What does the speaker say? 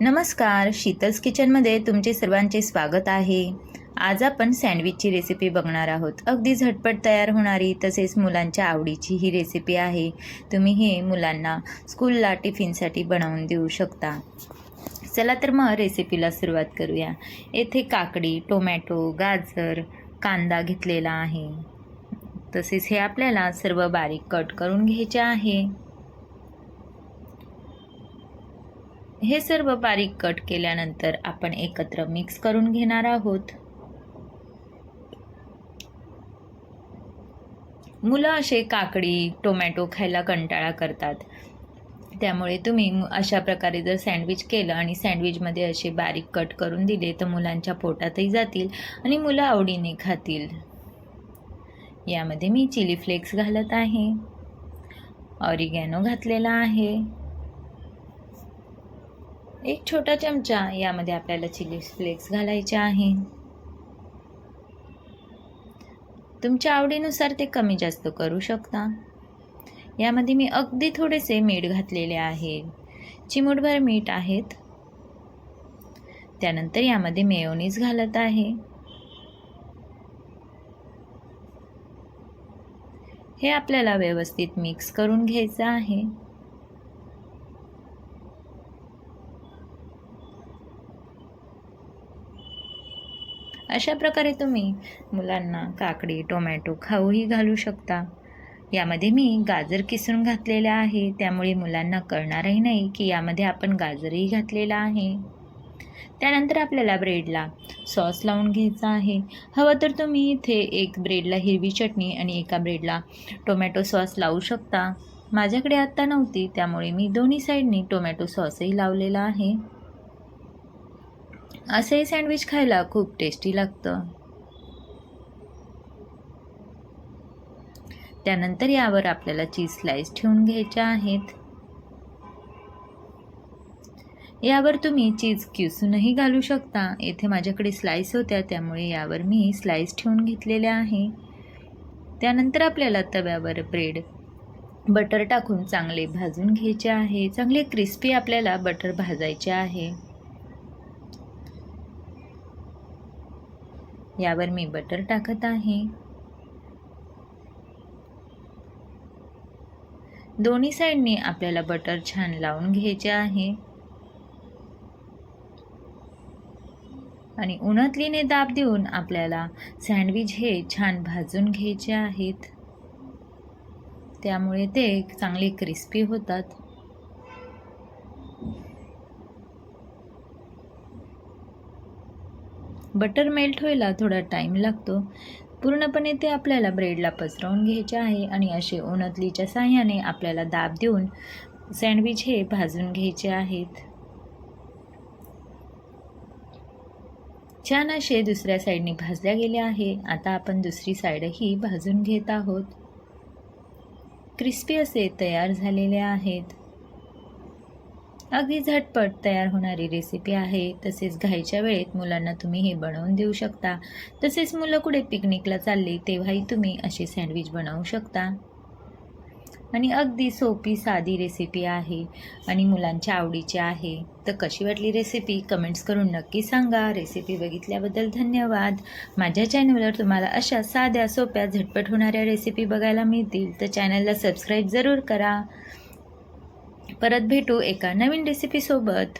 नमस्कार शीतल्स किचनमध्ये तुमचे सर्वांचे स्वागत आहे. आज आपण सँडविचची रेसिपी बघणार आहोत. अगदी झटपट तयार होणारी तसेच मुलांच्या आवडीची ही रेसिपी आहे. तुम्ही हे मुलांना स्कूलला टिफिनसाठी बनवून देऊ शकता. चला तर मग रेसिपीला सुरुवात करूया. येथे काकडी टोमॅटो गाजर कांदा घेतलेला आहे. तसेच हे आपल्याला सर्व बारीक कट करून घ्यायचे आहे. हे सर्व बारीक कट केल्यानंतर आपण एकत्र मिक्स करून घेणार आहोत. मुलं असे काकडी टोमॅटो खायला कंटाळा करतात. त्यामुळे तुम्ही अशा प्रकारे जर सँडविच केलं आणि सँडविचमध्ये असे बारीक कट करून दिले तर मुलांच्या पोटातही जातील आणि मुलं आवडीने खातील. यामध्ये मी चिली फ्लेक्स घालत आहे. ऑरिगॅनो घातलेला आहे. एक छोटा चमचा यामध्ये आपल्याला चिली फ्लेक्स घालायचे आहे. तुमच्या आवडीनुसार ते कमी जास्त करू शकता. यामध्ये मी अगदी थोडेसे मीठ घातलेले आहे. चिमूटभर मीठ आहेत. त्यानंतर यामध्ये मेयोनीज घालत आहे. हे आपल्याला व्यवस्थित मिक्स करून घ्यायचं आहे. अशा प्रकारे तुम्ही मुलांना काकडी टोमॅटो खाऊही घालू शकता. यामध्ये मी गाजर किसून घातलेले आहे. त्यामुळे मुलांना कळणारही नाही की यामध्ये आपण गाजरही घातलेला आहे. त्यानंतर आपल्याला ब्रेडला सॉस लावून घ्यायचा आहे. हवं तर तुम्ही इथे एक ब्रेडला हिरवी चटणी आणि एका ब्रेडला टोमॅटो सॉस लावू शकता. माझ्याकडे आत्ता नव्हती त्यामुळे मी दोन्ही साईडनी टोमॅटो सॉसही लावलेला आहे. असंही सँडविच खायला खूप टेस्टी लागतं. त्यानंतर यावर आपल्याला चीज स्लाइस ठेवून घ्यायच्या आहेत. यावर तुम्ही चीज किसूनही घालू शकता. येथे माझ्याकडे स्लाइस होत्या त्यामुळे यावर मी स्लाइस ठेवून घेतलेले आहे. त्यानंतर आपल्याला तव्यावर ब्रेड बटर टाकून चांगले भाजून घ्यायचे आहे. चांगले क्रिस्पी आपल्याला बटर भाजायचे आहे. यावर मी बटर टाकत आहे. दोन्ही साईडनी आपल्याला बटर छान लावून घ्यायचे आहे. आणि उन्हातलीने दाब देऊन आपल्याला सँडविच हे छान भाजून घ्यायचे आहेत. त्यामुळे ते चांगले क्रिस्पी होतात. बटर मेल्ट व्हायला थोडा टाईम लागतो. पूर्णपणे ते आपल्याला ब्रेडला पसरवून घ्यायचे आहे आणि असे उन्हतलीच्या साह्याने आपल्याला दाब देऊन सँडविच हे भाजून घ्यायचे आहेत. छान असे दुसऱ्या साईडने भाजल्या गेले आहे. आता आपण दुसरी साईडही भाजून घेत आहोत. क्रिस्पी असे तयार झालेले आहेत. अगदी झटपट तयार होणारी रेसिपी आहे. तसेच घाईच्या वेळेत मुलांना तुम्ही हे बनवून देऊ शकता. तसेच मुलं कुठे पिकनिकला चालली तेव्हाही तुम्ही असे सँडविच बनवू शकता. आणि अगदी सोपी साधी रेसिपी आहे आणि मुलांच्या आवडीची आहे. तर कशी वाटली रेसिपी कमेंट्स करून नक्की सांगा. रेसिपी बघितल्याबद्दल धन्यवाद. माझ्या चॅनलवर तुम्हाला अशा साध्या सोप्या झटपट होणाऱ्या रेसिपी बघायला मिळतील. तर चॅनलला सबस्क्राईब जरूर करा. परत भेटू एका नवीन रेसिपीसोबत